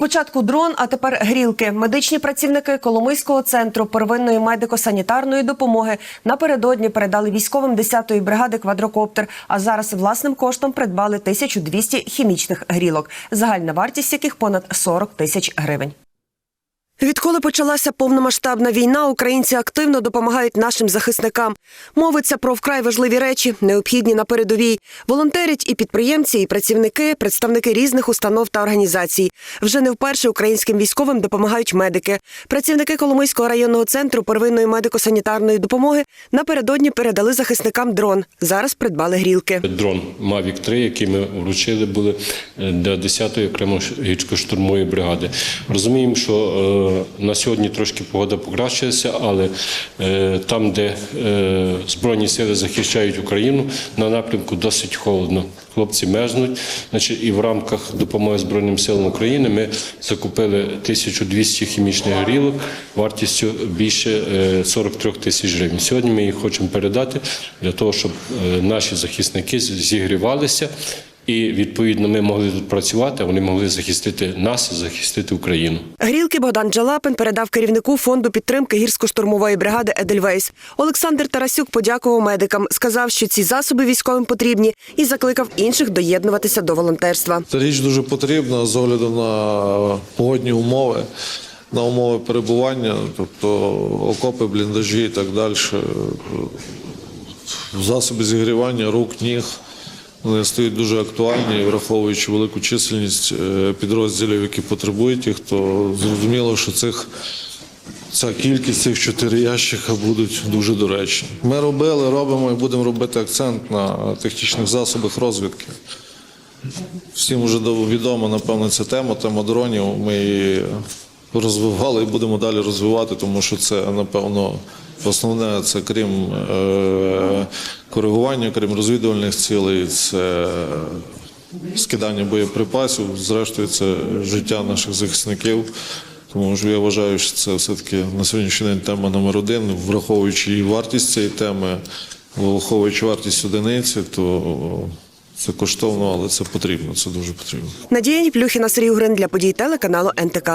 Спочатку дрон, а тепер грілки. Медичні працівники Коломийського центру первинної медико-санітарної допомоги напередодні передали військовим 10-ї бригади квадрокоптер, а зараз власним коштом придбали 1200 хімічних грілок, загальна вартість яких понад 40 тисяч гривень. Відколи почалася повномасштабна війна, українці активно допомагають нашим захисникам. Мовиться про вкрай важливі речі, необхідні на передовій. Волонтерять і підприємці, і працівники, представники різних установ та організацій. Вже не вперше українським військовим допомагають медики. Працівники Коломийського районного центру первинної медико-санітарної допомоги напередодні передали захисникам дрон. Зараз придбали грілки. Дрон Mavic 3, який ми вручили були для 10-ї окремо гірсько-штурмової бригади. Розуміємо, що е, на сьогодні трошки погода покращилася, але е, там, де е, Збройні сили захищають Україну, на напрямку досить холодно. Хлопці мерзнуть. Значить, і в рамках допомоги Збройним силам України ми закупили 1200 хімічних горілок вартістю більше е, 43 тисяч гривень. Сьогодні ми їх хочемо передати для того, щоб е, наші захисники зігрівалися. І відповідно ми могли тут працювати, вони могли захистити нас, і захистити Україну. Грілки Богдан Джалапин передав керівнику фонду підтримки гірсько-штурмової бригади Едельвейс. Олександр Тарасюк подякував медикам, сказав, що ці засоби військовим потрібні, і закликав інших доєднуватися до волонтерства. Ця річ дуже потрібна з огляду на погодні умови, на умови перебування, тобто окопи, бліндажі і так далі. Засоби зігрівання рук, ніг. Вони стають дуже актуальні, враховуючи велику чисельність е, підрозділів, які потребують їх, то зрозуміло, що цих Ця кількість цих чотири ящика будуть дуже доречні. Ми робили, робимо і будемо робити акцент на технічних засобах розвідки. Всім вже відома, напевно, ця тема, тема дронів. Ми її розвивали і будемо далі розвивати, тому що це, напевно, основне, це крім е, коригування, крім розвідувальних цілей, це скидання боєприпасів, зрештою, це життя наших захисників. Тому що я вважаю, що це все-таки на сьогоднішній день тема номер один, враховуючи і вартість цієї теми, враховуючи вартість одиниці, то це коштовно, але це потрібно, це дуже потрібно. Надія Ніплюхіна, Сергій Угрин для подій телеканалу НТК.